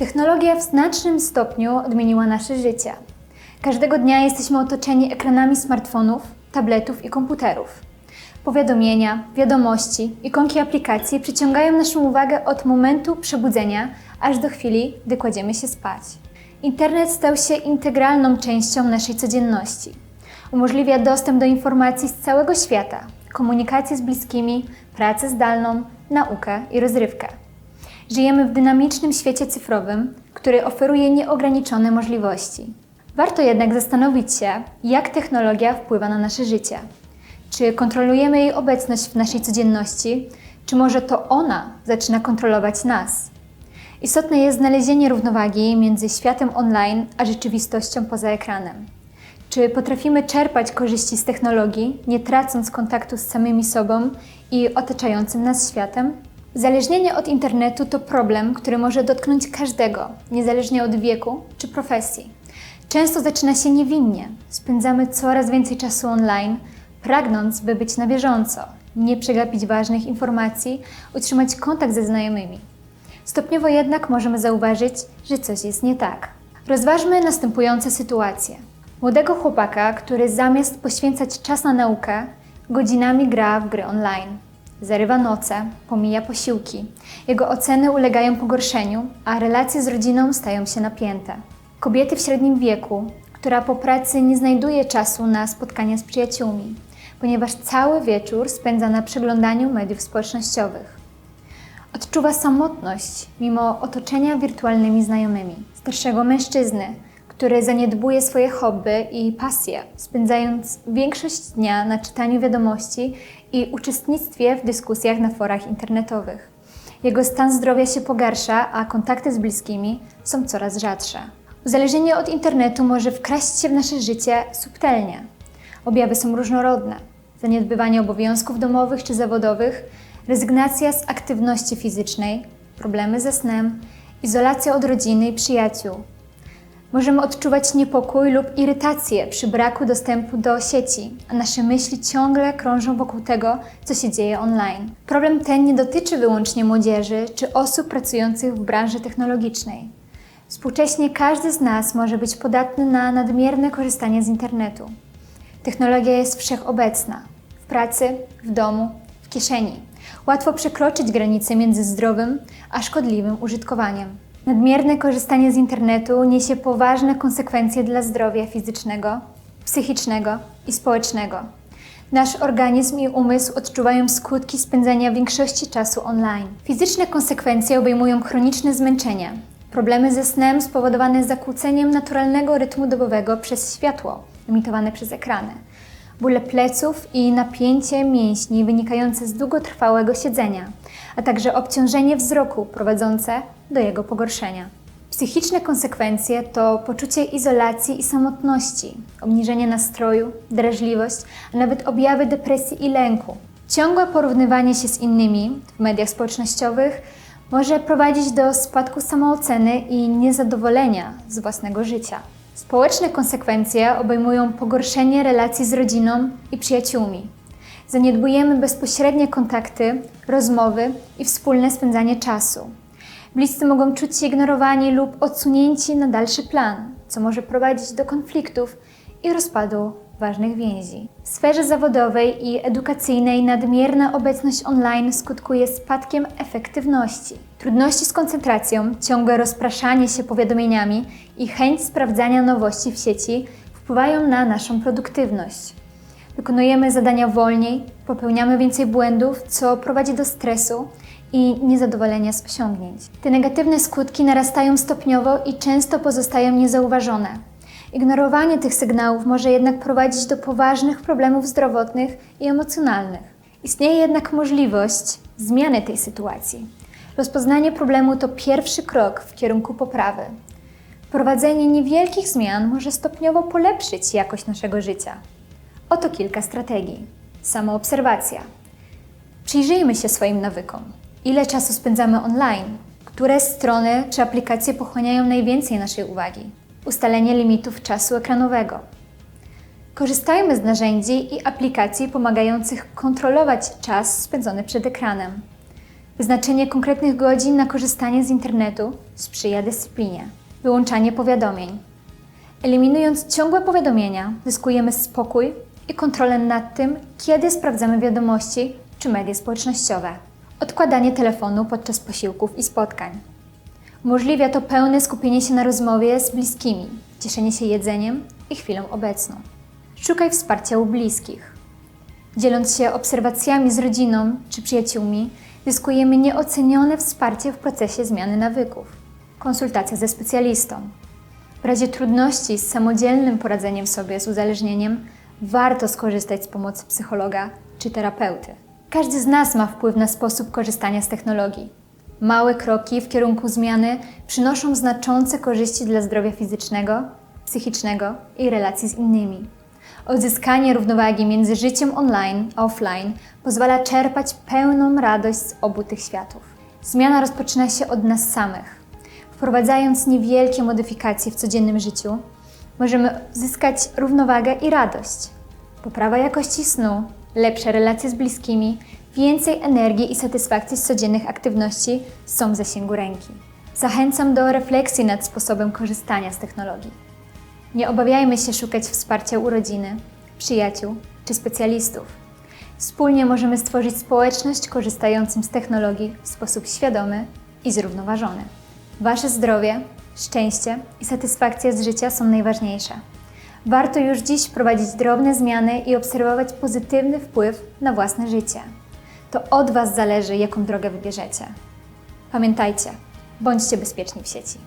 Technologia w znacznym stopniu odmieniła nasze życie. Każdego dnia jesteśmy otoczeni ekranami smartfonów, tabletów i komputerów. Powiadomienia, wiadomości, ikonki aplikacji przyciągają naszą uwagę od momentu przebudzenia aż do chwili, gdy kładziemy się spać. Internet stał się integralną częścią naszej codzienności. Umożliwia dostęp do informacji z całego świata, komunikację z bliskimi, pracę zdalną, naukę i rozrywkę. Żyjemy w dynamicznym świecie cyfrowym, który oferuje nieograniczone możliwości. Warto jednak zastanowić się, jak technologia wpływa na nasze życie. Czy kontrolujemy jej obecność w naszej codzienności, czy może to ona zaczyna kontrolować nas? Istotne jest znalezienie równowagi między światem online a rzeczywistością poza ekranem. Czy potrafimy czerpać korzyści z technologii, nie tracąc kontaktu z samymi sobą i otaczającym nas światem? Uzależnienie od internetu to problem, który może dotknąć każdego, niezależnie od wieku czy profesji. Często zaczyna się niewinnie. Spędzamy coraz więcej czasu online, pragnąc, by być na bieżąco, nie przegapić ważnych informacji, utrzymać kontakt ze znajomymi. Stopniowo jednak możemy zauważyć, że coś jest nie tak. Rozważmy następujące sytuacje. Młodego chłopaka, który zamiast poświęcać czas na naukę, godzinami gra w gry online. Zarywa noce, pomija posiłki. Jego oceny ulegają pogorszeniu, a relacje z rodziną stają się napięte. Kobiety w średnim wieku, która po pracy nie znajduje czasu na spotkania z przyjaciółmi, ponieważ cały wieczór spędza na przeglądaniu mediów społecznościowych. Odczuwa samotność mimo otoczenia wirtualnymi znajomymi. Starszego mężczyzny, który zaniedbuje swoje hobby i pasje, spędzając większość dnia na czytaniu wiadomości i uczestnictwie w dyskusjach na forach internetowych. Jego stan zdrowia się pogarsza, a kontakty z bliskimi są coraz rzadsze. Uzależnienie od internetu może wkraść się w nasze życie subtelnie. Objawy są różnorodne: zaniedbywanie obowiązków domowych czy zawodowych, rezygnacja z aktywności fizycznej, problemy ze snem, izolacja od rodziny i przyjaciół. Możemy odczuwać niepokój lub irytację przy braku dostępu do sieci, a nasze myśli ciągle krążą wokół tego, co się dzieje online. Problem ten nie dotyczy wyłącznie młodzieży czy osób pracujących w branży technologicznej. Współcześnie każdy z nas może być podatny na nadmierne korzystanie z internetu. Technologia jest wszechobecna w pracy, w domu, w kieszeni. Łatwo przekroczyć granice między zdrowym a szkodliwym użytkowaniem. Nadmierne korzystanie z internetu niesie poważne konsekwencje dla zdrowia fizycznego, psychicznego i społecznego. Nasz organizm i umysł odczuwają skutki spędzania większości czasu online. Fizyczne konsekwencje obejmują chroniczne zmęczenie, problemy ze snem spowodowane zakłóceniem naturalnego rytmu dobowego przez światło emitowane przez ekrany, bóle pleców i napięcie mięśni wynikające z długotrwałego siedzenia, a także obciążenie wzroku prowadzące do jego pogorszenia. Psychiczne konsekwencje to poczucie izolacji i samotności, obniżenie nastroju, drażliwość, a nawet objawy depresji i lęku. Ciągłe porównywanie się z innymi w mediach społecznościowych może prowadzić do spadku samooceny i niezadowolenia z własnego życia. Społeczne konsekwencje obejmują pogorszenie relacji z rodziną i przyjaciółmi. Zaniedbujemy bezpośrednie kontakty, rozmowy i wspólne spędzanie czasu. Bliscy mogą czuć się ignorowani lub odsunięci na dalszy plan, co może prowadzić do konfliktów i rozpadu ważnych więzi. W sferze zawodowej i edukacyjnej nadmierna obecność online skutkuje spadkiem efektywności. Trudności z koncentracją, ciągłe rozpraszanie się powiadomieniami i chęć sprawdzania nowości w sieci wpływają na naszą produktywność. Wykonujemy zadania wolniej, popełniamy więcej błędów, co prowadzi do stresu i niezadowolenia z osiągnięć. Te negatywne skutki narastają stopniowo i często pozostają niezauważone. Ignorowanie tych sygnałów może jednak prowadzić do poważnych problemów zdrowotnych i emocjonalnych. Istnieje jednak możliwość zmiany tej sytuacji. Rozpoznanie problemu to pierwszy krok w kierunku poprawy. Wprowadzenie niewielkich zmian może stopniowo polepszyć jakość naszego życia. Oto kilka strategii. Samoobserwacja. Przyjrzyjmy się swoim nawykom. Ile czasu spędzamy online? Które strony czy aplikacje pochłaniają najwięcej naszej uwagi? Ustalenie limitów czasu ekranowego. Korzystajmy z narzędzi i aplikacji pomagających kontrolować czas spędzony przed ekranem. Wyznaczenie konkretnych godzin na korzystanie z internetu sprzyja dyscyplinie. Wyłączanie powiadomień. Eliminując ciągłe powiadomienia, zyskujemy spokój i kontrolę nad tym, kiedy sprawdzamy wiadomości czy media społecznościowe. Odkładanie telefonu podczas posiłków i spotkań. Umożliwia to pełne skupienie się na rozmowie z bliskimi, cieszenie się jedzeniem i chwilą obecną. Szukaj wsparcia u bliskich. Dzieląc się obserwacjami z rodziną czy przyjaciółmi, zyskujemy nieocenione wsparcie w procesie zmiany nawyków. Konsultacja ze specjalistą. W razie trudności z samodzielnym poradzeniem sobie z uzależnieniem, warto skorzystać z pomocy psychologa czy terapeuty. Każdy z nas ma wpływ na sposób korzystania z technologii. Małe kroki w kierunku zmiany przynoszą znaczące korzyści dla zdrowia fizycznego, psychicznego i relacji z innymi. Odzyskanie równowagi między życiem online a offline pozwala czerpać pełną radość z obu tych światów. Zmiana rozpoczyna się od nas samych. Wprowadzając niewielkie modyfikacje w codziennym życiu, możemy zyskać równowagę i radość. Poprawa jakości snu, lepsze relacje z bliskimi, więcej energii i satysfakcji z codziennych aktywności są w zasięgu ręki. Zachęcam do refleksji nad sposobem korzystania z technologii. Nie obawiajmy się szukać wsparcia u rodziny, przyjaciół czy specjalistów. Wspólnie możemy stworzyć społeczność korzystającą z technologii w sposób świadomy i zrównoważony. Wasze zdrowie, szczęście i satysfakcja z życia są najważniejsze. Warto już dziś wprowadzić drobne zmiany i obserwować pozytywny wpływ na własne życie. To od Was zależy, jaką drogę wybierzecie. Pamiętajcie, bądźcie bezpieczni w sieci.